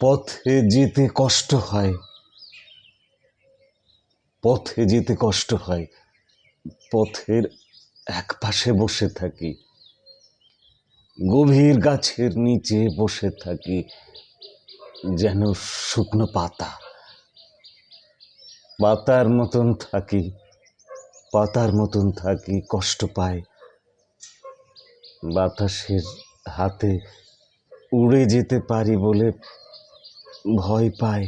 পথে যেতে কষ্ট হয়। পথে যেতে কষ্ট হয়। পথের এক পাশে বসে থাকি। গভীর গাছের নিচে বসে থাকি। যেন শুকনো পাতা। পাতার মতন থাকি। পাতার মতন থাকি, কষ্ট পায়। বাতাসের হাতে উড়ে যেতে পারি বলে ভয় পাই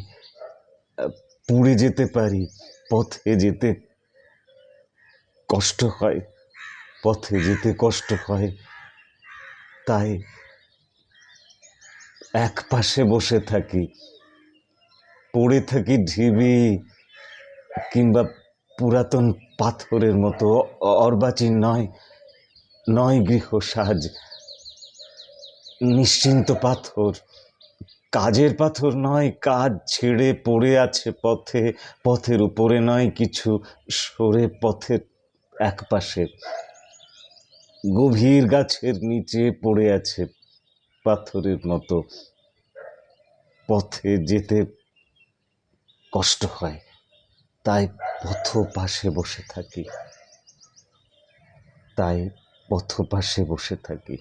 পুড়ে যেতে পারি, পথে যেতে। কষ্ট হয়, পথে যেতে কষ্ট হয়। তাই এক পাশে বসে থাকি, পড়ে থাকি ঢিবি কিংবা পুরাতন পাথরের মতো, অর্বাচীন নয় নয় গৃহ সাজ। নিশ্চিন্ত পাথর কাজের পাথর নয়, কাজ ছেড়ে পড়ে আছে পথে, পথের উপরে নয়, কিছু সরে পথের এক পাশে গভীর গাছের নিচে পড়ে আছে পাথরের মতো। পথে যেতে কষ্ট হয়, তাই পথ পাশে বসে থাকি। তাই পথ পাশে বসে থাকি।